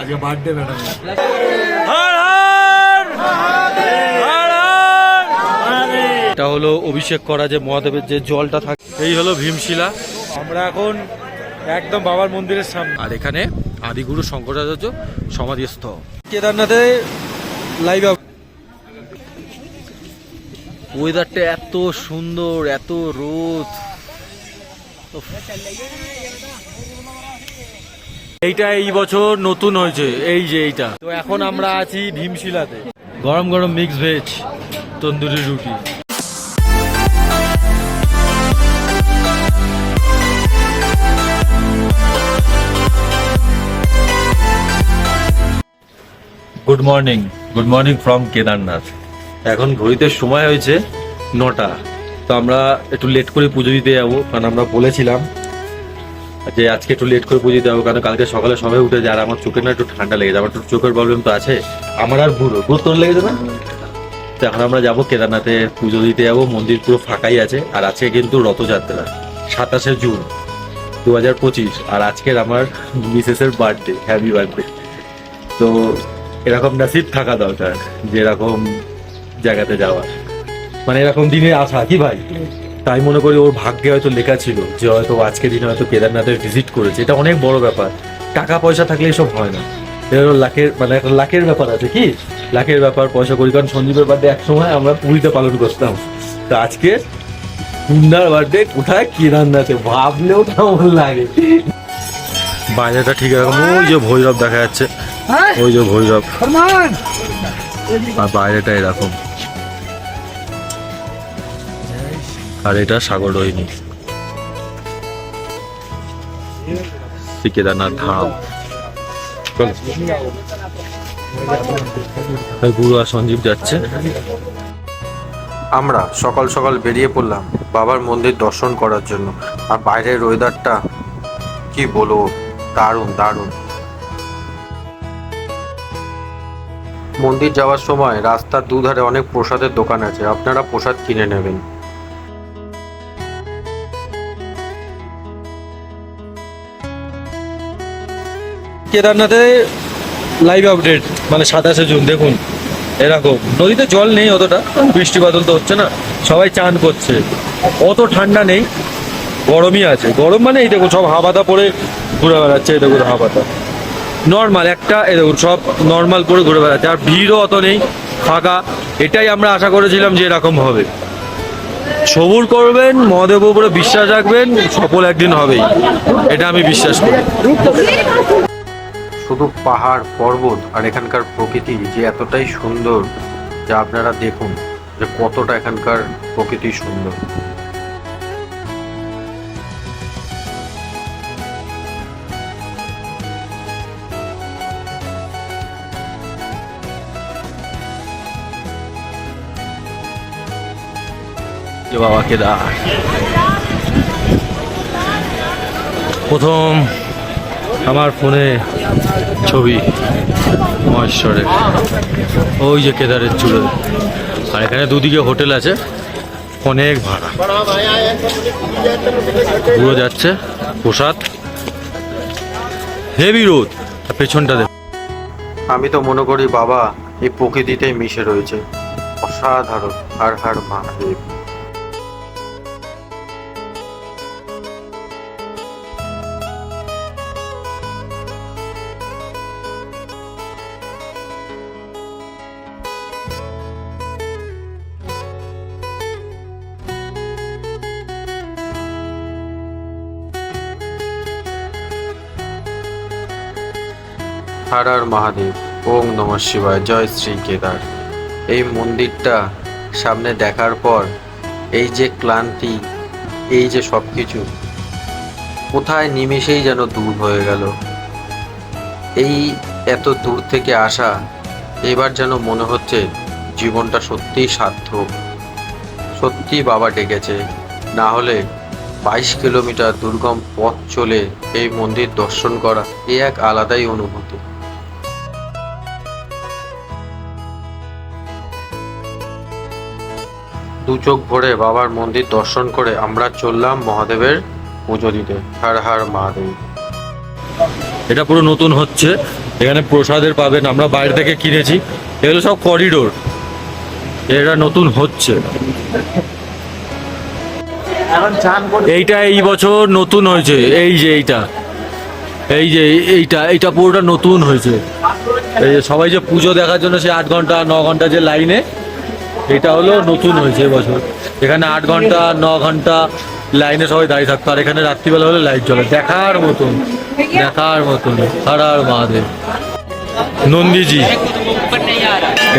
আজকে birthday madam এটা হলো অভিষেক করা যে মহাদেবের যে জলটা থাকে এই হলো ভীমশিলা। আমরা এখন একদম বাবার মন্দিরের সামনে। আর এখানে আদিগুরু শঙ্করাচার্য সমাধিস্থ। কেদারনাথে লাইভ ওয়েদারটা এত সুন্দর এত রোদ। এইটা এই বছর নতুন হয়েছে, এই যে এইটা। তো এখন আমরা আছি ভীমশিলাতে। গরম গরম mix veg tandoori roti. Good morning good morning from Kedarnath. এখন ঘড়িতে সময় হয়েছে নটা। তো আমরা একটু লেট করে পুজো দিতে যাব, কারণ আমরা বলেছিলাম যে আজকে একটু লেট করে পুজো দিতে যাব কারণ কালকে সকালে সবাই উঠে যায় আর আমার চোখের না একটু ঠান্ডা লেগে আমার একটু চোখের প্রবলেম তো আছে। আমার আর বুড়ো বুড়ো তোর লেগে যাবে তো এখন আমরা যাব কেদারনাথে পুজো দিতে যাব, মন্দির পুরো ফাঁকাই আছে, আর আজকে কিন্তু রথযাত্রা, সাতাশে জুন দু হাজার পঁচিশ, আর আজকের আমার মিসেসের বার্থডে হ্যাপি বার্থডে তো এরকম নাসিব থাকা দরকার যে এরকম জায়গাতে যাওয়ার। মানে এরকম দিনে আসা কি ভাই? তাই মনে করি ওর ভাগ্যে হয়তো লেখা ছিল যে হয়তো আজকে দিনে হয়তো কেদারনাথের ভিজিট করেছে। এটা অনেক বড় ব্যাপার। টাকা পয়সা থাকলে এসব হয় না। হলো লাখের মানে একটা লাখের ব্যাপার আছে কি? লাখের ব্যাপার পয়সা করি। কারণ সঞ্জীবের বার্থডে এক সময় আমরা পুরীতে পালন করতাম। তো আজকে কুন্ডার বার্থডে কোথায়? কেদারনাথে। ভাবলেও কেমন লাগে। বাইরেটা ঠিক এরকম। ওই যে ভৈরব দেখা যাচ্ছে। ওই যে ভৈরব। আর বাইরেটা এরকম। আর এটা সাগর রোহিণী। শ্রী ধাম। গুরু আর সঞ্জীব যাচ্ছে। আমরা সকাল সকাল বেরিয়ে পড়লাম বাবার মন্দির দর্শন করার জন্য। আর বাইরের ওয়েদারটা কি বলব? দারুণ দারুণ। মন্দির যাওয়ার সময় রাস্তার দুধারে অনেক প্রসাদের দোকান আছে। আপনারা প্রসাদ কিনে নেবেন। কেদারনাথে লাইভ আপডেট মানে সাতাশে জুন, দেখুন, এরকম। নদীতে জল নেই অতটা, বৃষ্টি বাদল তো হচ্ছে না, সবাই চান করছে। অত ঠান্ডা নেই, গরমই আছে। গরম মানে এই দেখুন, সব হাবাতা পরে ঘুরে বেড়াচ্ছে, এই দেখুন হাবাতা নর্মাল একটা, এই দেখুন, সব নর্মাল করে ঘুরে বেড়াচ্ছে, আর ভিড়ও অত নেই, ফাঁকা। এটাই আমরা আশা করেছিলাম যে এরকম হবে। সবুর করবেন মহাদেব উপরে বিশ্বাস রাখবেন, সফল একদিন হবেই। এটা আমি বিশ্বাস করি। শুধু পাহাড়, পর্বত আর এখানকার প্রকৃতি যে এতটাই সুন্দর, যা আপনারা দেখুন যে কতটা এখানকার প্রকৃতি সুন্দর। বাবা কেদার প্রথম আমার ফোনে ছবি, মহেশ্বরের। ওই যে কেদারের চূড়ে আর এখানে দুদিকে হোটেল আছে, অনেক ভাড়া। পুরো যাচ্ছে, প্রসাদ। হেভি রোদ আর পেছনটা দেখ। আমি তো মনে করি বাবা, এই প্রকৃতিতেই মিশে রয়েছে। অসাধারণ হার হার মহাদেব। হর মহাদেব। ওম নম শিবায়। জয় শ্রী কেদার। এই মন্দিরটা সামনে দেখার পর এই যে ক্লান্তি, এই যে সব কিছু কোথায় নিমেষেই যেন দূর হয়ে গেল। এই এত দূর থেকে আসা, এবার যেন মনে হচ্ছে জীবনটা সত্যিই সার্থক। সত্যি বাবা ডেকেছে। না হলে বাইশ কিলোমিটার দুর্গম পথ চলে এই মন্দির দর্শন করা এ এক আলাদাই অনুভূতি। চোখ ভরে বাবার মন্দির দর্শন করে আমরা চললাম মহাদেবের পুজো দিতে। হার হার মহাদেব। এটা পুরো নতুন হচ্ছে। এখানে প্রসাদের পাবেন। আমরা বাইরে থেকে কিনেছি। এগুলো সব করিডোর এটা নতুন হচ্ছে। এখন এইটা এই বছর নতুন হয়েছে। এই যে এইটা। এই যে এইটা। এইটা পুরোটা নতুন হয়েছে। এই যে সবাই যে পুজো দেখার জন্য সে আট ঘণ্টা ন ঘণ্টা যে লাইনে এটা হলো নতুন হয়েছে এবছর এখানে আট ঘণ্টা, ন ঘণ্টা লাইনে সবাই দাঁড়িয়ে থাকতো, আর এখানে রাত্রিবেলা হলে লাইট জ্বলে। দেখার মতন দেখার মতন হর হর মহাদেব নন্দীজি,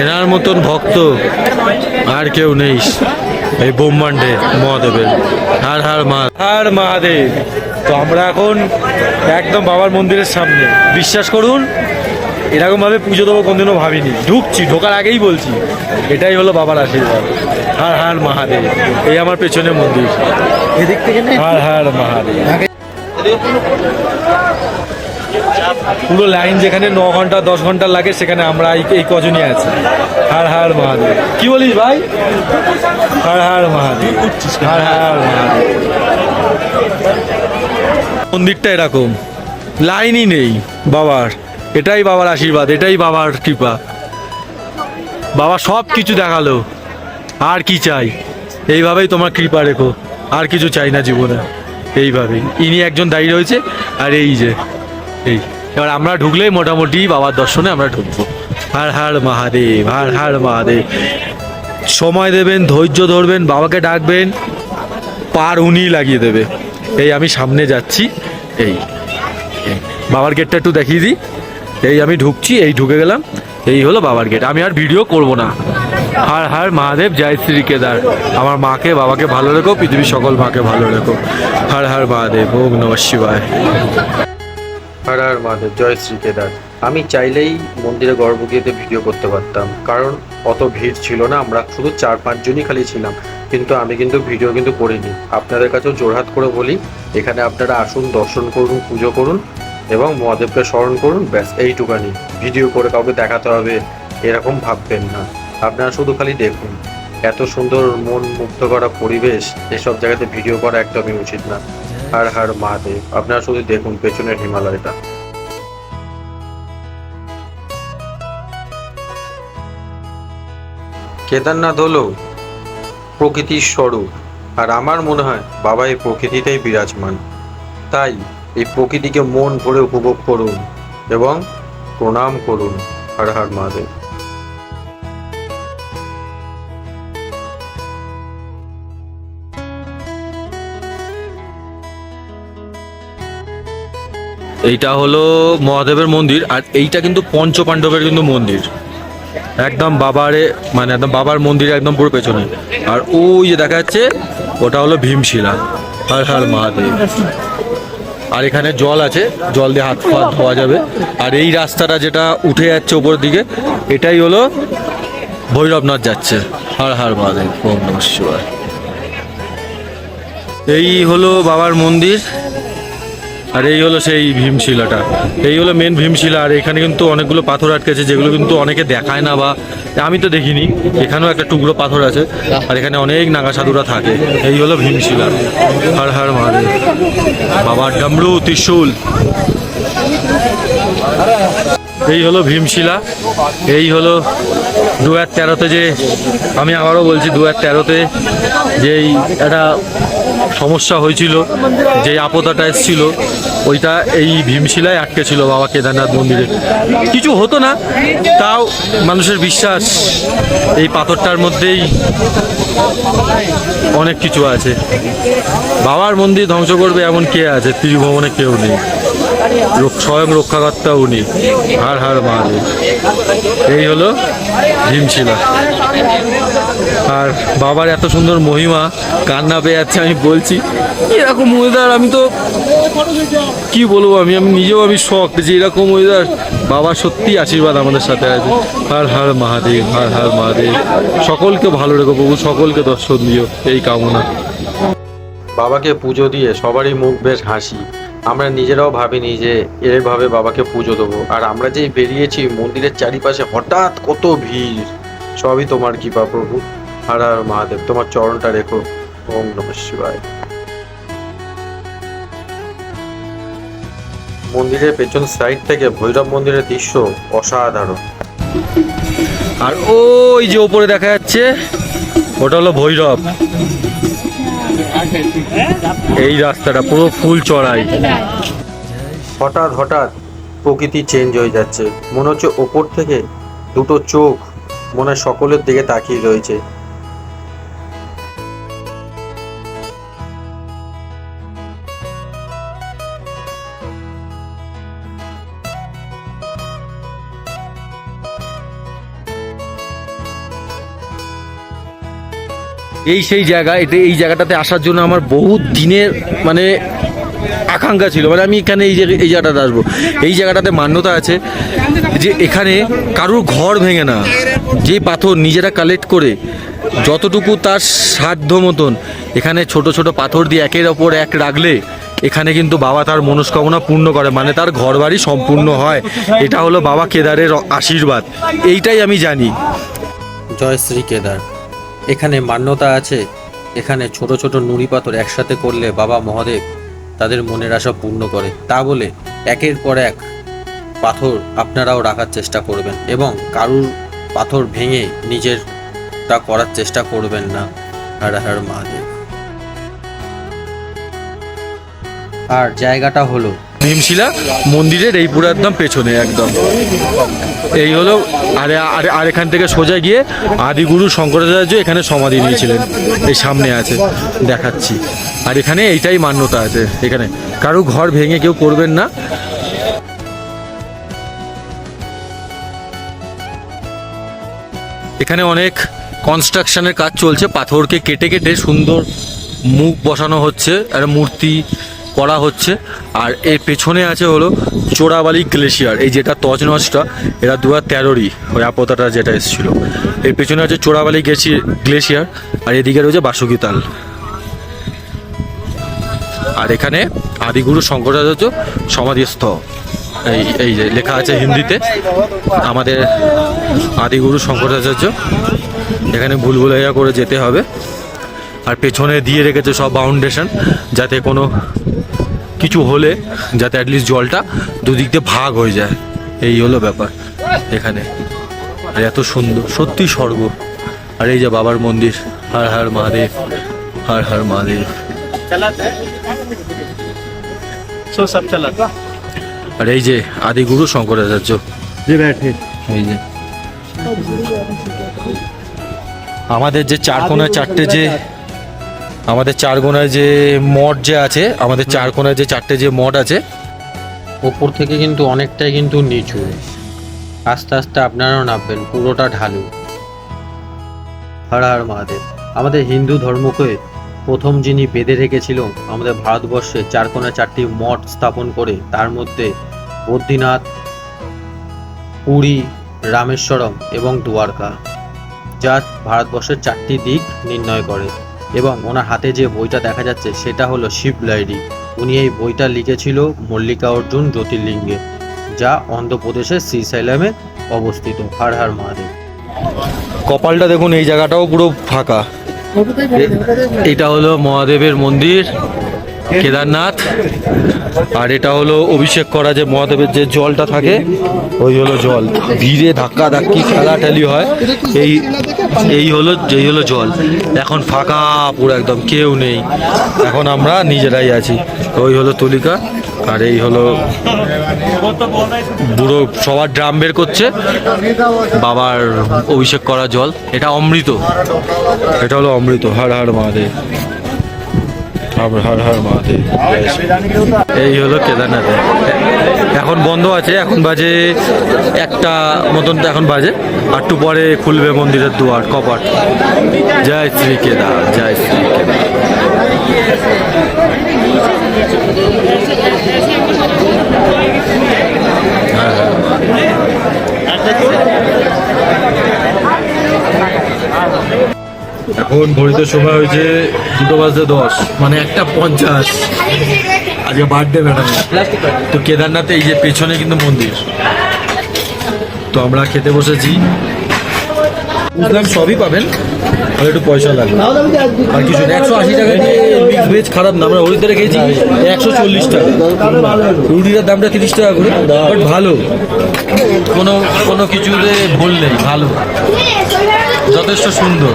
এনার মতন ভক্ত আর কেউ নেই এই ব্রহ্মাণ্ডে, মহাদেবের। হার হার মা, হার মহাদেব তো আমরা এখন একদম বাবার মন্দিরের সামনে। বিশ্বাস করুন এরকম ভাবে পুজো দেবো কোনদিনও ভাবিনি। ঢুকছি ঢোকার আগেই বলছি এটাই হলো বাবার আশীর্বাদ। হার হার মহাদেব। এই আমার পেছনে মন্দির। এদিক থেকে হার হার মহাদেব। পুরো লাইন যেখানে ন ঘণ্টা দশ ঘণ্টা লাগে সেখানে আমরা এই এই কজনই আছি। হার হার মহাদেব। কি বলিস ভাই? হার হার মহাদেব। হার হার মহাদেব। মন্দিরটা এরকম। লাইনই নেই বাবার। এটাই বাবার আশীর্বাদ, এটাই বাবার কৃপা। বাবা সব কিছু দেখাল, আর কি চাই? এইভাবেই তোমার কৃপা রেখো, আর কিছু চাই না জীবনে। এইভাবেই। ইনি একজন দাঁড়িয়ে রয়েছে, আর এই যে, এই। এবার আমরা ঢুকলেই মোটামুটি বাবার দর্শনে আমরা ঢুকবো। হার হার মহাদেব, হার হার মহাদেব। সময় দেবেন, ধৈর্য ধরবেন, বাবাকে ডাকবেন, পার উনিই লাগিয়ে দেবে। এই আমি সামনে যাচ্ছি এই। বাবার গেটটা একটু দেখিয়ে দিই। এই আমি ঢুকছি, এই ঢুকে গেলাম, এই হলো বাবার গেট আমি আর ভিডিও করব না। হার হার মহাদেব, জয় শ্রী কেদার আমার মাকে, বাবাকে ভালো রেখো, পৃথিবীর সকল মাকে ভালো রেখো। হার হার মহাদেব, ওম নম শিবায়। হার হার মহাদেব, জয় শ্রী কেদার আমি চাইলেই মন্দিরে গর্ভগৃহতে ভিডিও করতে পারতাম। কারণ অত ভিড় ছিল না, আমরা শুধু চার পাঁচজনই খালি ছিলাম। কিন্তু আমি কিন্তু ভিডিও কিন্তু করিনি। আপনাদের কাছেও জোরহাত করে বলি, এখানে আপনারা আসুন, দর্শন করুন, পুজো করুন। এবং মহাদেবকে স্মরণ করুন, ব্যাস, এইটুকানি। ভিডিও করে কাউকে দেখাতে হবে, এরকম ভাববেন না। আপনারা শুধু খালি দেখুন। এত সুন্দর মন মুগ্ধ করা পরিবেশ, এসব জায়গাতে ভিডিও করা একদমই উচিত না। হর হর মহাদেব, আপনারা শুধু দেখুন পেছনের হিমালয়টা। কেদারনাথ হলো প্রকৃতির স্বরূপ, আর আমার মনে হয় বাবা এই প্রকৃতিতেই বিরাজমান। তাই এই প্রকৃতিকে মন ভরে উপভোগ করুন এবং প্রণাম করুন। হর হর মহাদেব। এইটা হলো মহাদেবের মন্দির আর এইটা কিন্তু পঞ্চপাণ্ডবের কিন্তু মন্দির। একদম বাবারে মানে একদম বাবার মন্দির একদম পুরো পেছনে। আর ওই যে দেখা যাচ্ছে, ওটা হলো ভীমশিলা। হর হর মহাদেব। আর এখানে জল আছে, জল দিয়ে হাত পা ধোয়া যাবে। আর এই রাস্তাটা যেটা উঠে যাচ্ছে ওপরের দিকে, এটাই হলো ভৈরবনাথ যাচ্ছে। হার হার মহাদেব, ওম শিবায়। এই হলো বাবার মন্দির। আর এই হলো সেই ভীমশিলাটা। এই হলো মেন ভীমশিলা, আর এখানে কিন্তু অনেকগুলো পাথর আটকেছে যেগুলো কিন্তু অনেকে দেখায় না বা আমি তো দেখিনি। এখানেও একটা টুকরো পাথর আছে, আর এখানে অনেক নাগা সাধুরা থাকে। এই হলো ভীমশিলা। হর হর মহাদেব। বাবার ডামরু ত্রিশূল। এই হলো ভীমশিলা। এই হলো দু হাজার তেরোতে যে, আমি আবারও বলছি দু হাজার তেরোতে যেই একটা সমস্যা হয়েছিল, যে আপদাটা এসেছিল, ওইটা এই ভীমশিলায় আটকে ছিল বাবা কেদারনাথ মন্দিরে। কিছু হতো না, তাও মানুষের বিশ্বাস, এই পাথরটার মধ্যেই অনেক কিছু আছে। বাবার মন্দির ধ্বংস করবে এমন কে আছে? ত্রিভুবনে কেউ নেই। স্বয়ং রক্ষাকর্তা উনি হার হার মহাদেব এই হলো ভীমশিলা। আর বাবার এত সুন্দর মহিমা, কান্না পেয়ে যাচ্ছে, আমি বলছি, এরকম ওয়েদার আমি তো কি বলব, আমি আমি নিজেও আমি শখ যে এরকম ওয়েদার বাবা সত্যি আশীর্বাদ আমাদের সাথে আছে। হার হার মহাদেব, হার হার মহাদেব। সকলকে ভালো রেখো প্রভু, সকলকে দর্শন দিও, এই কামনা। বাবাকে পুজো দিয়ে সবারই মুখ বেশ হাসি। আমরা নিজেরাও ভাবিনি যে এভাবে বাবাকে পুজো দেবো। আর আমরা যেই বেরিয়েছি, মন্দিরের চারিপাশে হঠাৎ কত ভিড়। সবই তোমার কৃপা প্রভু। হর হর মহাদেব তোমার চরণটা রেখো। ওম নমঃ শিবায়। মন্দিরের পেছন সাইড থেকে ভৈরব মন্দিরের দৃশ্য অসাধারণ। আর ওই যে ওপরে দেখা যাচ্ছে ওটা হলো ভৈরব। এই রাস্তাটা পুরো ফুল চড়াই। হঠাৎ হঠাৎ প্রকৃতি চেঞ্জ হয়ে যাচ্ছে। মনে হচ্ছে ওপর থেকে দুটো চোখ মনে হয় সকলের দিকে তাকিয়ে রয়েছে। এই সেই জায়গা এটা এই জায়গাটাতে আসার জন্য আমার বহু দিনের মানে আকাঙ্ক্ষা ছিল। মানে আমি এখানে এই এই জায়গাটাতে আসব। এই জায়গাটাতে মান্যতা আছে যে এখানে কারুর ঘর ভেঙে না। যে পাথর নিজেরা কালেক্ট করে যতটুকু তার সাধ্য মতন এখানে ছোট ছোট পাথর দিয়ে একের ওপর এক রাখলে এখানে কিন্তু বাবা তার মনস্কামনা পূর্ণ করে। মানে তার ঘর বাড়ি সম্পূর্ণ হয়। এটা হলো বাবা কেদারের আশীর্বাদ। এইটাই আমি জানি। জয় শ্রী কেদার। এখানে মান্যতা আছে। এখানে ছোট ছোট নুড়ি পাথর একসাথে করলে বাবা মহাদেব তাদের মনের আশা পূর্ণ করে। তা বলে একের পর এক পাথর আপনারাও রাখার চেষ্টা করবেন এবং কারুর পাথর ভেঙে নিজের তা করার চেষ্টা করবেন না। হর হর মহাদেব। আর জায়গাটা হলো ভীমশিলা মন্দিরের এই পুরো একদম পেছনে একদম। এই হলো আর আর আর এখান থেকে সোজা গিয়ে আদিগুরু শঙ্করাচার্য এখানে সমাধি নিয়েছিলেন। এই সামনে আছে, দেখাচ্ছি। আর এখানে এইটাই মান্যতা আছে, এখানে। কারও ঘর ভেঙে কেউ করবেন না। এখানে অনেক কনস্ট্রাকশনের কাজ চলছে, পাথরকে কেটে কেটে সুন্দর মুখ বসানো হচ্ছে, একটা মূর্তি করা হচ্ছে। আর এর পেছনে আছে হলো চোরাবালি গ্লেশিয়ার, এই যেটা তজনসটা এরা দু হাজার তেরোরই ওই আপতাটা যেটা এসেছিল। এর পেছনে আছে চোরাবালি গেছি গ্লেশিয়ার, আর এদিকে রয়েছে বাসুকি তাল আর এখানে আদিগুরু শঙ্করাচার্য সমাধিস্থ। এই এই যে লেখা আছে হিন্দিতে, আমাদের আদিগুরু শঙ্করাচার্য। এখানে ভুলভুলাইয়া করে যেতে হবে। আর পেছনে দিয়ে রেখেছে সব বাউন্ডেশন যাতে কোনো কিছু হলে যাতে অ্যাটলিস্ট জলটা দুদিক দিয়ে ভাগ হয়ে যায়। এই হলো ব্যাপার এখানে। আর এত সুন্দর সত্যি স্বর্গ। আর এই যে বাবার মন্দির হর হার মহাদেব হার হার মহাদেব। আর এই যে আদিগুরু শঙ্করাচার্য। যে আমাদের যে চারকোনা চারটে যে আমাদের চার কোনায় যে মঠ যে আছে আমাদের চার কোনায় যে চারটে যে মঠ আছে ওপর থেকে কিন্তু অনেকটাই কিন্তু নিচু। আস্তে আস্তে আপনারাও নামবেন পুরোটা ঢালু। হর হর মহাদেব। আমাদের হিন্দু ধর্মকে প্রথম যিনি বেঁধে রেখেছিল আমাদের ভারতবর্ষে চারকোনা চারটি মঠ স্থাপন করে তার মধ্যে বদ্রীনাথ পুরী রামেশ্বরম এবং দুয়ারকা যা ভারতবর্ষের চারটি দিক নির্ণয় করে। এবং ওনার হাতে যে বইটা দেখা যাচ্ছে সেটা হলো শিব লাইডি। উনি এই বইটা লিখেছিল মল্লিকা অর্জুন জ্যোতির্লিঙ্গে, যা অন্ধ্রপ্রদেশের শ্রীশৈলামে অবস্থিত, হর হর মহাদেব। কপালটা দেখুন, এই জায়গাটাও পুরো ফাঁকা। এটা হলো মহাদেবের মন্দির, কেদারনাথ, আর এটা হলো অভিষেক করা যে মহাদেবের যে জলটা থাকে, ওই হলো জল। ভিড়ে ধাক্কা ধাক্কি খেলা ঠেলি হয়। এই এই হলো এই হলো জল। এখন ফাঁকা, পুরো একদম কেউ নেই। এখন আমরা নিজেরাই আছি। ওই হলো তুলিকা, আর এই হলো বুড়ো সবার ড্রাম বের করছে। বাবার অভিষেক করা জল। এটা অমৃত। এটা হলো অমৃত। হর হর মহাদেব। এই হলো কেদারনাথে। এখন বন্ধ আছে, এখন বাজে একটা মতন এখন বাজে। আর পরে খুলবে মন্দিরের দুয়ার, কপাট। জয় শ্রী কেদার, জয় শ্রী কেদার। এখন ঘড়িতে সময় হয়েছে দুটো বাজতে দশ মানে একটা পঞ্চাশ। আজকে বার্থডে ম্যাডাম তো কেদারনাথে এই যে পেছনে কিন্তু মন্দির। তো আমরা খেতে বসেছি। বুঝলাম সবই পাবেন আর একটু পয়সা লাগবে। আর কিছু একশো আশি টাকা দিয়ে ভেজ খারাপ না, আমরা হরিদ্বারে খেয়েছি একশো চল্লিশ টাকা। রুটিটার দামটা তিরিশ টাকা করে বাট ভালো। কোনো কোনো কিছুতে ভুল নেই, ভালো। যথেষ্ট সুন্দর।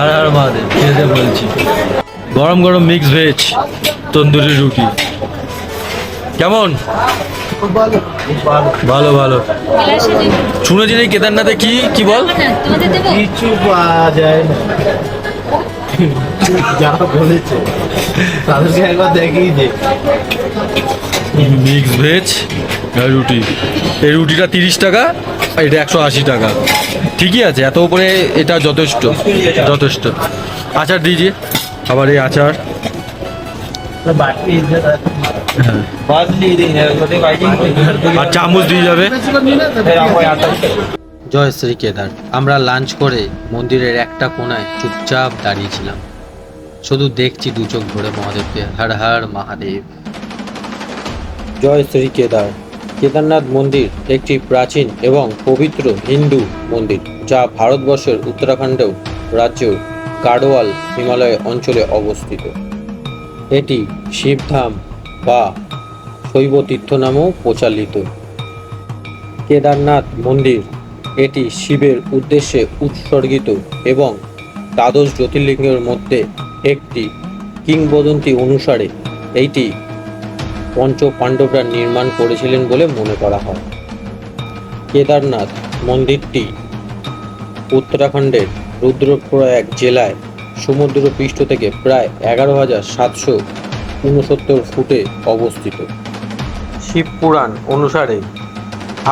আর আর মহাদেব খেয়ে বলছি। গরম গরম মিক্স ভেজ তন্দুরি রুটি। কেমন? ভালো ভালো। শুনেছি এই কেদারনাথে কি কি বল? কিছু পাওয়া যায় না। যা বলেছে। তাদেরকে একবার দেখেই যে মিক্স ভেজ রুটি। এই রুটিটা তিরিশ টাকা আর এটা একশো আশি টাকা। ঠিকই আছে এত উপরে এটা যথেষ্ট যথেষ্ট। আচার দিয়েছি আবার এই আচার। হ্যাঁ আর চামচ দিয়ে যাবে। জয় শ্রী কেদার আমরা লাঞ্চ করে মন্দিরের একটা কোনায় চুপচাপ দাঁড়িয়েছিলাম। শুধু দেখছি দু চোখ ভরে মহাদেবকে। হর হর মহাদেব। জয় শ্রী কেদার। কেদারনাথ মন্দির একটি প্রাচীন এবং পবিত্র হিন্দু মন্দির, যা ভারতবর্ষের উত্তরাখণ্ড রাজ্য গাড়োয়াল হিমালয় অঞ্চলে অবস্থিত। এটি শিবধাম বা শৈব তীর্থ নামেও প্রচালিত। কেদারনাথ মন্দির এটি শিবের উদ্দেশ্যে উৎসর্গিত এবং দ্বাদশ জ্যোতির্লিঙ্গের মধ্যে একটি কিংবদন্তি অনুসারে এইটি পঞ্চ পাণ্ডবরা নির্মাণ করেছিলেন বলে মনে করা হয়। কেদারনাথ মন্দিরটি উত্তরাখণ্ডের রুদ্রপ্রয়াগ জেলায় সমুদ্র পৃষ্ঠ থেকে প্রায় এগারো হাজার সাতশো উনসত্তর ফুটে অবস্থিত। শিব পুরাণ অনুসারে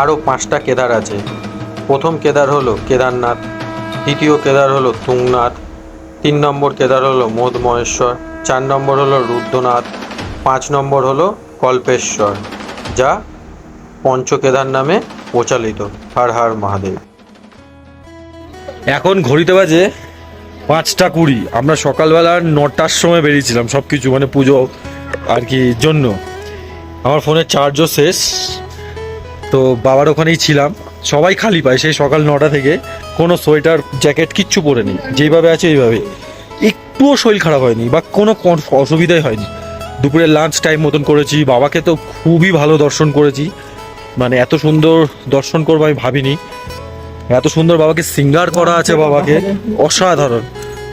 আরও পাঁচটা কেদার আছে। প্রথম কেদার হলো কেদারনাথ, দ্বিতীয় কেদার হলো তুংনাথ তিন নম্বর কেদার হলো মোদমহেশ্বর, চার নম্বর হলো রুদ্রনাথ, পাঁচ নম্বর হলো কল্পেশ্বর, যা পঞ্চকেদার নামে প্রচালিত। হর হর মহাদেব। এখন ঘড়িতে বাজে পাঁচটা কুড়ি। আমরা সকালবেলা নটার সময় বেরিয়েছিলাম সব কিছু মানে পুজো আর কি জন্য। আমার ফোনের চার্জও শেষ। তো বাবার ওখানেই ছিলাম। সবাই খালি পায়, সেই সকাল নটা থেকে। কোনো সোয়েটার, জ্যাকেট কিচ্ছু পরে নেই। যেইভাবে আছে এইভাবে একটুও শরীর খারাপ হয়নি বা কোনো কোন অসুবিধাই হয়নি। দুপুরে লাঞ্চ টাইম মতন করেছি। বাবাকে তো খুবই ভালো দর্শন করেছি। মানে এত সুন্দর দর্শন করব আমি ভাবিনি। এত সুন্দর বাবাকে সিঙ্গার করা আছে বাবাকে। অসাধারণ।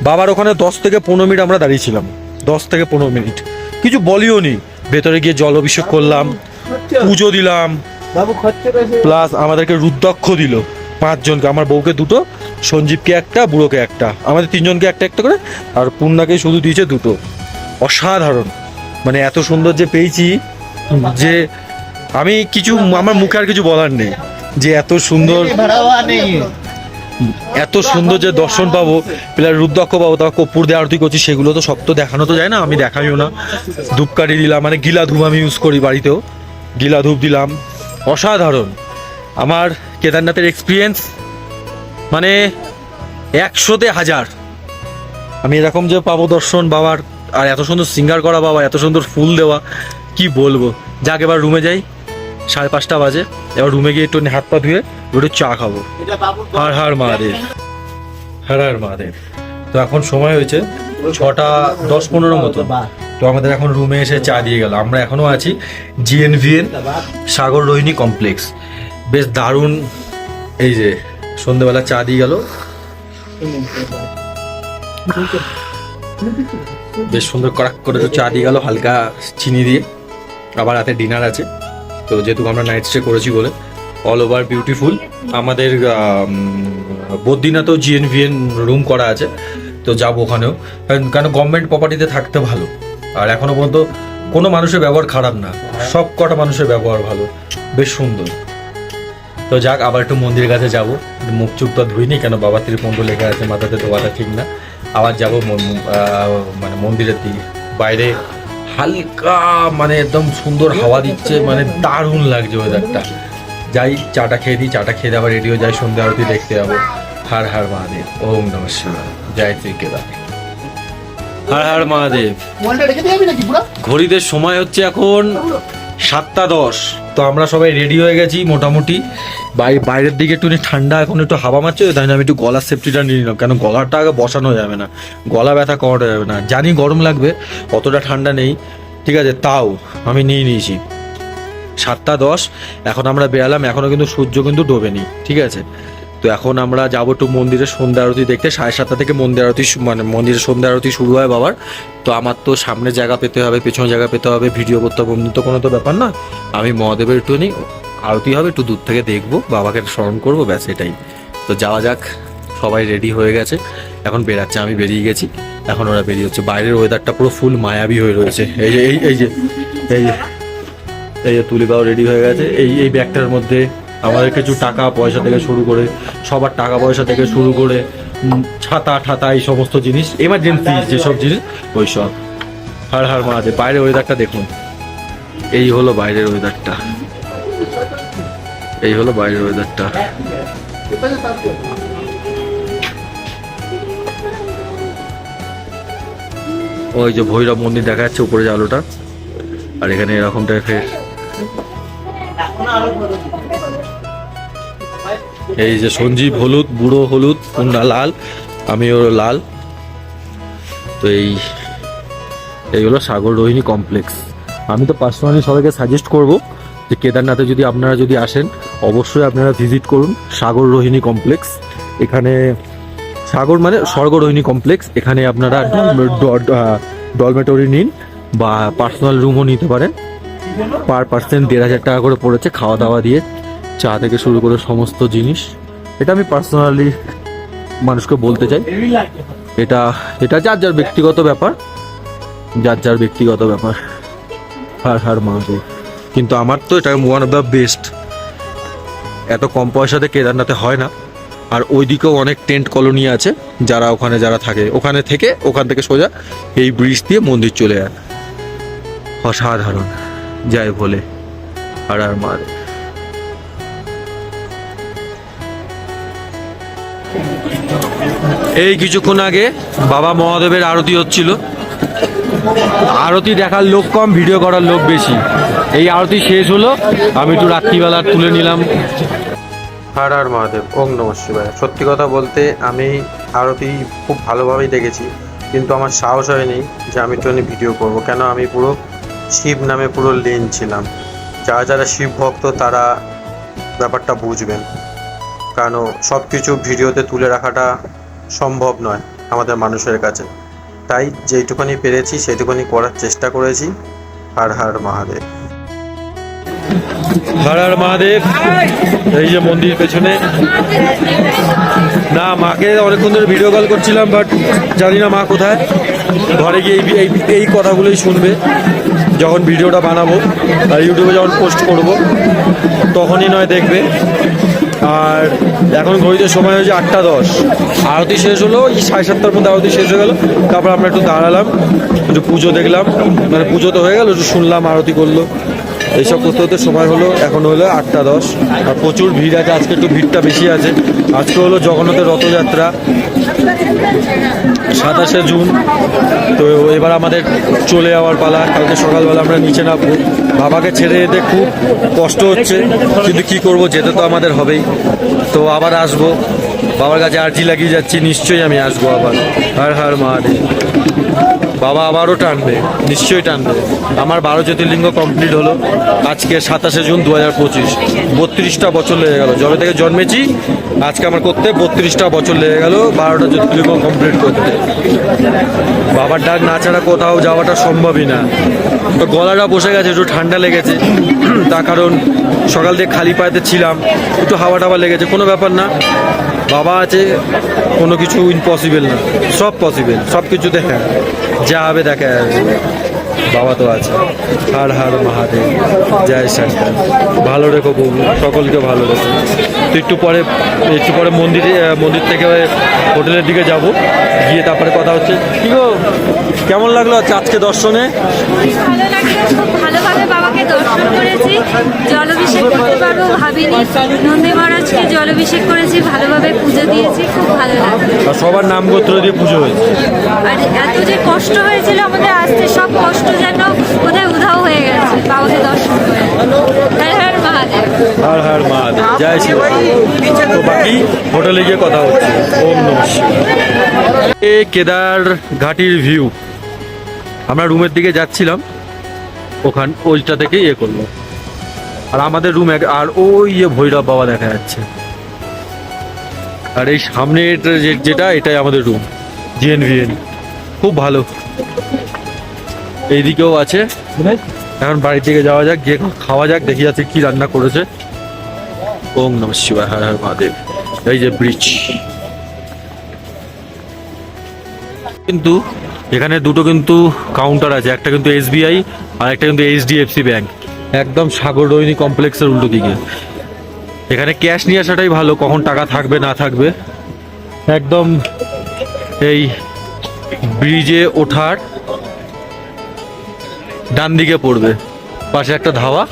বাবার ওখানে দশ থেকে পনেরো মিনিট আমরা দাঁড়িয়েছিলাম দশ থেকে পনেরো মিনিট। কিছু বলিও নি। ভেতরে গিয়ে জল অভিষেক করলাম পুজো দিলাম। প্লাস আমাদেরকে রুদ্রাক্ষ দিল। পাঁচজনকে। আমার বউকে দুটো সঞ্জীবকে একটা বুড়োকে একটা। আমাদের তিনজনকে একটা একটা করে আর পূর্ণাকে শুধু দিয়েছে দুটো। অসাধারণ। মানে এত সুন্দর যে পেয়েছি যে আমি কিছু, আমার মুখে আর কিছু বলার নেই। যে এত সুন্দর এত সুন্দর যে দর্শন পাবো, প্লাস রুদ্রাক্ষ পাবো, তারপর কপুর দিয়ে আরতি করছি, সেগুলো তো সব তো দেখানো তো যায় না, আমি দেখাইও না। ধূপকাঠি দিলাম মানে গিলা ধূপ আমি ইউজ করি বাড়িতেও। গিলা ধূপ দিলাম। অসাধারণ। আমার কেদারনাথের এক্সপিরিয়েন্স মানে একশোতে হাজার। আমি এরকম যে পাবো দর্শন বাবার আর এত সুন্দর সিঙ্গার করা বাবা, এত সুন্দর ফুল দেওয়া, কি বলব? যাক, এবার রুমে যাই, সাড়ে পাঁচটা বাজে, এবার রুমে গিয়ে একটু হাত পা ধুয়ে একটু চা খাব। হর হর মহাদেব, হর হর মহাদেব। তো এখন সময় হয়েছে ছটা দশ পনেরো মতো। তো আমাদের এখন রুমে এসে চা দিয়ে গেল। আমরা এখনও আছি জিএনভিএন সাগর রোহিণী কমপ্লেক্স বেশ দারুণ এই যে সন্ধ্যেবেলা চা দিয়ে গেল। বেশ সুন্দর কড়াক করে তো চা দিয়ে গেল হালকা চিনি দিয়ে। আবার রাতে ডিনার আছে। তো যেহেতু আমরা নাইট স্টে করেছি বলে অল ওভার বিউটিফুল আমাদের আম, বদ্রীনাথও জিএনভিএন রুম করা আছে তো যাব ওখানেও। কারণ- কারণ গভর্নমেন্ট প্রপার্টিতে থাকতে ভালো। আর এখনও পর্যন্ত কোনো মানুষের ব্যবহার খারাপ না। সব কটা মানুষের ব্যবহার ভালো। বেশ সুন্দর। তো যাক আবার একটু মন্দিরের কাছে যাব। মুখ চুপ তো ধুইনি কেন বাবা ত্রিপন্ড লেখা আছে মাথাতে তো ধোয়াটা ঠিক না। আবার যাব মন- মানে মন্দিরের দিকে। বাইরে হালকা মানে একদম সুন্দর হাওয়া দিচ্ছে মানে দারুণ লাগছে ওয়েদারটা যাই চাটা খেয়ে দিই চাটা খেয়ে দিয়ে আবার রেডিও যাই সন্ধ্যা আরতি দেখতে যাব। হার হার মহাদেব ওম নমঃ শিবায়। জয় শ্রী কেদার। হার হার মহাদেব। ঘড়িতে সময় হচ্ছে এখন সাতটা দশ। তো আমরা সবাই রেডি হয়ে গেছি মোটামুটি। বাই- বাইরের দিকে একটু ঠান্ডা এখন একটু হাওয়া মারছে তাই আমি একটু গলার সেফটিটা নিয়ে নিলাম। কেন গলাটা আগে বসানো যাবে না, গলা ব্যথা করানো যাবে না। জানি গরম লাগবে, অতটা ঠান্ডা নেই। ঠিক আছে, তাও আমি নিয়ে নিয়েছি। সাতটা দশ, এখন আমরা বেরালাম এখনও কিন্তু সূর্য কিন্তু ডোবেনি। ঠিক আছে তো এখন আমরা যাব একটু মন্দিরে সন্ধ্যা আরতি দেখতে। সাড়ে সাতটা থেকে মন্দির আরতি মানে মন্দিরে সন্ধ্যা আরতি শুরু হয় বাবার। তো আমার তো সামনে জায়গা পেতে হবে, পেছনে জায়গা পেতে হবে, ভিডিও করতে হবে অমনি তো কোনো তো ব্যাপার না। আমি মহাদেবের একটু নিই আরতি হবে, একটু দূর থেকে দেখব, বাবাকে স্মরণ করব, ব্যাস এটাই। তো যাওয়া যাক, সবাই রেডি হয়ে গেছে। এখন বেরাচ্ছে, আমি বেরিয়ে গেছি। এখন ওরা বেরিয়ে হচ্ছে। বাইরের ওয়েদারটা পুরো ফুল মায়াবী হয়ে রয়েছে। এই যে এই যে এই যে এই যে তুলিবাও রেডি হয়ে গেছে। এই এই ব্যাগটার মধ্যে আমাদের কিছু টাকা পয়সা থেকে শুরু করে সবার টাকা পয়সা থেকে শুরু করে ছাতা ঠাতা এই সমস্ত জিনিস এমার্জেন্সি যেসব জিনিস ওই সব। হার হার মাঝে বাইরের ওয়েদারটা দেখুন। এই হলো বাইরের ওয়েদারটা এই হলো বাইরের ওয়েদারটা ওই যে ভৈরব মন্দির দেখা যাচ্ছে উপরে যে আলোটা। আর এখানে এরকম টাইপের এই যে সঞ্জীব হলুদ, বুড়ো হলুদ কুন্ডা লাল আমি ওর লাল। তো এই এই হলো সাগর রোহিণী কমপ্লেক্স আমি তো পার্সোনালি সবাইকে সাজেস্ট করব যে কেদারনাথে যদি আপনারা যদি আসেন, অবশ্যই আপনারা ভিজিট করুন সাগর রোহিণী কমপ্লেক্স এখানে সাগর মানে স্বর্গ রোহিণী কমপ্লেক্স এখানে আপনারা ডলমেটরি নিন বা পার্সোনাল রুমও নিতে পারেন। পার পার্সেন্ট দেড় হাজার টাকা করে পড়েছে খাওয়া দাওয়া দিয়ে। চা থেকে শুরু করে সমস্ত জিনিস। এটা আমি পার্সোনালি মানুষকে বলতে চাই। এটা এটা যার যার ব্যক্তিগত ব্যাপার। যার যার ব্যক্তিগত ব্যাপার। হার হার মহাদেব। কিন্তু আমার তো এটা ওয়ান অফ দ্য বেস্ট এত কম পয়সাতে কেদারনাথে হয় না। আর ওইদিকেও অনেক টেন্ট কলোনি আছে, যারা ওখানে যারা থাকে। ওখানে থেকে, ওখান থেকে সোজা এই ব্রিজ দিয়ে মন্দির চলে যায়। অসাধারণ। জয় বলে। আর আর মার এই কিছুক্ষণ আগে বাবা মহাদেবের আরতি হচ্ছিল। আরতি দেখার লোক কম, ভিডিও করার লোক বেশি। এই আরতি শেষ হলো, আমি একটু রাত্রিবেলা তুলে নিলাম। হর হর মহাদেব, ওম নম শিবায়। সত্যি কথা বলতে আমি আরতি খুব ভালোভাবেই দেখেছি, কিন্তু আমার সাহস হয়নি যে আমি একটুখানি ভিডিও করব। কেন? আমি পুরো শিব নামে পুরো লীন ছিলাম। যারা যারা শিব ভক্ত, তারা ব্যাপারটা বুঝবেন। কারণ সব কিছু ভিডিওতে তুলে রাখাটা সম্ভব নয় আমাদের মানুষের কাছে। তাই যেইটুখানি পেরেছি সেটুকুনি করার চেষ্টা করেছি। হার হার মহাদেব। হর হর মহাদেব। এই যে মন্দির পেছনে। না, মাকে অনেকক্ষণ ধরে ভিডিও কল করছিলাম বাট জানি না মা কোথায়। ঘরে গিয়ে এই এই কথাগুলোই শুনবে। যখন ভিডিওটা বানাবো আর ইউটিউবে যখন পোস্ট করব, তখনই নয় দেখবে। আর এখন ঘড়িতে সময় হয়েছে আটটা দশ। আরতি শেষ হলো ওই সাড়ে সাতটার মধ্যে আরতি শেষ হয়ে গেলো। তারপর আমরা একটু দাঁড়ালাম, একটু পুজো দেখলাম। মানে পুজো তো হয়ে গেলো, একটু শুনলাম, আরতি করল। এইসব করতে করতে সময় হলো, এখন হলো আটটা দশ। আর প্রচুর ভিড় আছে, আজকে একটু ভিড়টা বেশি আছে। আজকে হলো জগন্নাথের রথযাত্রা, সাতাশে জুন। তো এবার আমাদের চলে যাওয়ার পালা, কালকে সকালবেলা আমরা নিচে নামবো। বাবাকে ছেড়ে যেতে খুব কষ্ট হচ্ছে, কিন্তু কি করব, যেতে তো আমাদের হবেই। তো আবার আসব। বাবার কাছে আর্জি লাগিয়ে যাচ্ছি, নিশ্চয়ই আমি আসব আবার। হার হার মহাদেব। বাবা আবারও টানবে, নিশ্চয়ই টানবে। আমার বারো জ্যোতির্লিঙ্গ কমপ্লিট হলো আজকে সাতাশে জুন দু হাজার পঁচিশ। বত্রিশটা বছর লেগে গেল। যবে থেকে জন্মেছি, আজকে আমার করতে বত্রিশটা বছর লেগে গেল বারোটা জ্যোতির্লিঙ্গ কমপ্লিট করতে। বাবার ডাক না ছাড়া কোথাও যাওয়াটা সম্ভবই না। তো গলাটা বসে গেছে, একটু ঠান্ডা লেগেছে। তার কারণ সকাল থেকে খালি পায়েতে ছিলাম, একটু হাওয়া টাওয়া লেগেছে, কোনো ব্যাপার না। বাবা আছে, কোনো কিছু ইম্পসিবল না। সব পসিবল সব কিছু দেখা যা হবে দেখা যাবে বাবা তো আছে। হার হার মহাদেব। জয় শঙ্কর। ভালো রেখো বউ, সকলকে ভালো রেখো। তো একটু পরে একটু পরে মন্দিরে মন্দির থেকে হোটেলের দিকে যাব। গিয়ে তারপরে কথা হচ্ছে। কি গো? কেমন লাগল আজকে আজকে দর্শনে ভালো লাগছে খুব ভালোভাবে বাবাকে দর্শন করেছি জলাভিষেক করতে পারব ভাবিনি। নন্দী মহারাজকে জলাভিষেক করেছি ভালোভাবে পুজো দিয়েছি খুব ভালো লাগছে সবার নাম গোত্র দিয়ে পুজো হয়েছে। আর এত যে কষ্ট হয়েছিল আমাদের আসতে সব কষ্ট যেন কোথায় উধাও হয়ে গেছে বাবাকে দর্শন করে। হর হর মহাদেব। জয় শ্রী তো বাকি হোটেলে গিয়ে কথা হচ্ছে। ওম নমঃ। এ কেদার ঘাটির ভিউ আমরা রুমের দিকে যাচ্ছিলাম। ওখান ওইটা থেকে ইয়ে করল আর আমাদের রুম এক আর ওই ইয়ে ভৈরব বাবা দেখা যাচ্ছে। আর এই সামনে যে- যেটা, এটাই আমাদের রুম জিএনভিএন খুব ভালো। এইদিকেও আছে। এখন বাড়ির দিকে যাওয়া যাক, গিয়ে খাওয়া যাক, দেখি যাচ্ছে কি রান্না করেছে। ওম নম শিবায় হ্যাঁ হর মহাদেব। এই যে ব্রিজ কিন্তু এখানে দুটো কিন্তু কাউন্টার আছে, একটা কিন্তু এসবিআই আর একটা কিন্তু এইচডিএফসি ব্যাংক একদম সাগর রোহিণী কমপ্লেক্সের উল্টো দিকে। এখানে ক্যাশ নিয়ে আসাটাই ভালো, কখন টাকা থাকবে, না থাকবে। একদম এই ব্রিজে ওঠার ডান দিকে পড়বে। পাশে একটা ধাওয়া,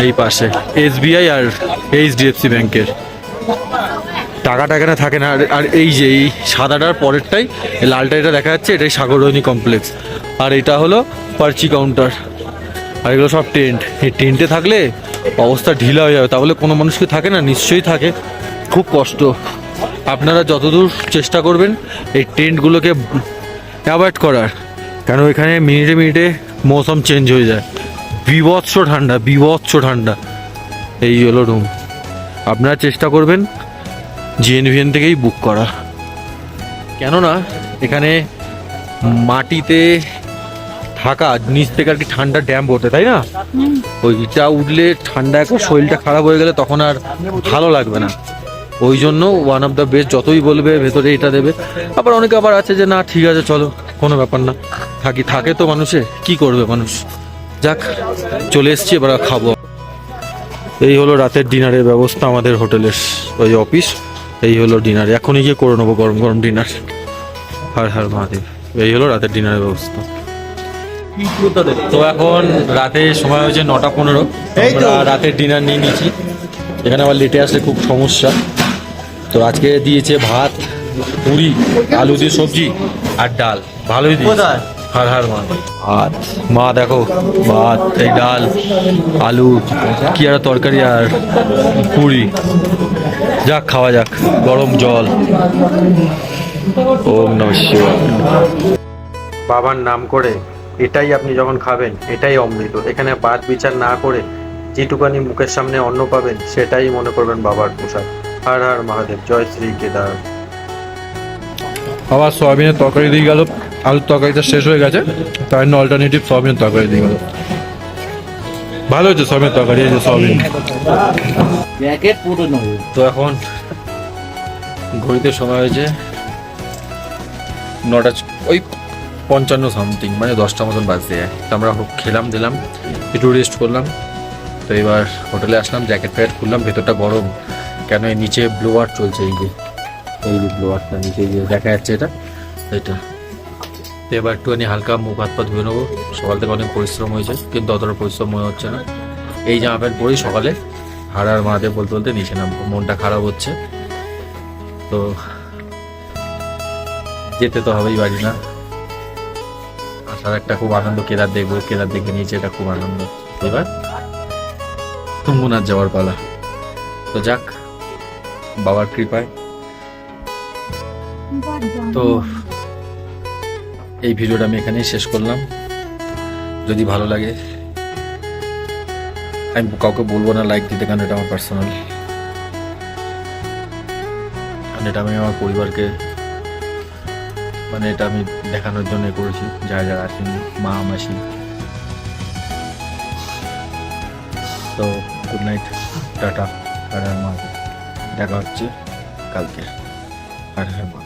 এই পাশে, এসবিআই আর এইচডিএফসি ব্যাংকের। টাকাটা এখানে থাকে না, আর- এই যে, এই সাদাটার পরেরটাই লালটা এটা দেখা যাচ্ছে, এটাই সাগররোহিণী কমপ্লেক্স। আর এটা হলো পার্চি কাউন্টার। আর এগুলো সব টেন্ট। এই টেন্টে থাকলে অবস্থা ঢিলা হয়ে যাবে। তাহলে কোনো মানুষ কি থাকে না? নিশ্চয়ই থাকে। খুব কষ্ট। আপনারা যতদূর চেষ্টা করবেন, এই টেন্টগুলোকে অ্যাভয়েড করার। কেন? এখানে মিনিটে মিনিটে মৌসুম চেঞ্জ হয়ে যায়। বিভৎস ঠান্ডা বিভৎস ঠান্ডা। এই হলো রুম। আপনারা চেষ্টা করবেন জিএনভিএন থেকেই বুক করা। কেননা, এখানে মাটিতে থাকা নিচ থেকে আর কি ঠান্ডা ড্যাম ওঠে তাই না? ওইটা উঠলে ঠান্ডা একবার শরীরটা খারাপ হয়ে গেলে তখন আর ভালো লাগবে না। ওই জন্য ওয়ান অফ দ্য বেস্ট যতই বলবে ভেতরে এটা দেবে। আবার অনেকে আবার আছে যে না ঠিক আছে চলো কোনো ব্যাপার না। থাকি থাকে তো মানুষে কি করবে মানুষ? যাক চলে এসছি এবার খাব। এই হলো রাতের ডিনারের ব্যবস্থা আমাদের হোটেলের ওই অফিস এই হলো ডিনার এখনই গিয়ে করে নেব গরম গরম ডিনার হার হার মহাদেব এই হলো রাতের ডিনারের ব্যবস্থা। তো এখন রাতে সময় হয়েছে নটা পনেরো। আমরা রাতের ডিনার নিয়ে নিয়েছি। এখানে আবার লেটে আসলে খুব সমস্যা। তো আজকে দিয়েছে ভাত পুরি আলু দিয়ে সবজি আর ডাল। ভালোই দিয়েছে। হার হার মা। ভাত? মা দেখো ভাত এই ডাল আলু কি আর তরকারি আর পুরি। যাক খাওয়া যাক। গরম জল। ওম নম শিবায়। বাবার নাম করে এটাই আপনি যখন খাবেন এটাই অমৃত। এখানে বাদ বিচার না করে যেটুকানি মুখের সামনে অন্ন পাবেন সেটাই মনে করবেন বাবার প্রসাদ। হর হর মহাদেব জয় শ্রী কেদার। আবার সয়াবিনের তরকারি দিয়ে গেল। আলুর তরকারিটা শেষ হয়ে গেছে। তাই জন্য অল্টারনেটিভ সয়াবিনের তরকারি দিয়ে গেল। ভালো হয়েছে সয়াবিনের তরকারি এই যে সয়াবিন। তো এখন ঘড়িতে সময় হয়েছে নটা ওই পঞ্চান্ন সামথিং মানে দশটা মতন বাজতে যায় তো আমরা খেলাম, দিলাম, একটু রেস্ট করলাম। তো এবার হোটেলে আসলাম জ্যাকেট প্যাকেট খুললাম, ভেতরটা গরম। কেন এই নিচে ব্লোয়ার চলছে, এই যে এই যে ব্লোয়ারটা নিচে যে দেখা যাচ্ছে এটা এটা। তো এবার একটুখানি হালকা মুখ, হাত পা ধুয়ে নেব। সকাল থেকে অনেক পরিশ্রম হয়েছে, কিন্তু অতটা পরিশ্রম মনে হচ্ছে না। এই জামা প্যান্ট পরেই সকালে, হাড় আর বলতে বলতে নিচে নামবো, মনটা খারাপ হচ্ছে। তো যেতে তো হবেই বাড়ি না। আসার একটা খুব আনন্দ, কেদার দেখব, কেদার দেখে নিয়েছে এটা খুব আনন্দ। এবার তুঙ্গুনাথ যাওয়ার পালা। তো যাক, বাবার কৃপায়। তো এই ভিডিওটা আমি এখানেই শেষ করলাম। যদি ভালো লাগে, আমি কাউকে বলব না লাইক দিতে, কারণ এটা আমার পার্সোনাল কারণ এটা আমি আমার পরিবারকে মানে এটা আমি দেখানোর জন্য করেছি, যারা যারা আছেন মা, মাসি। তো গুড নাইট টাটা। আর মা দেখা হচ্ছে কালকে। আর হ্যাঁ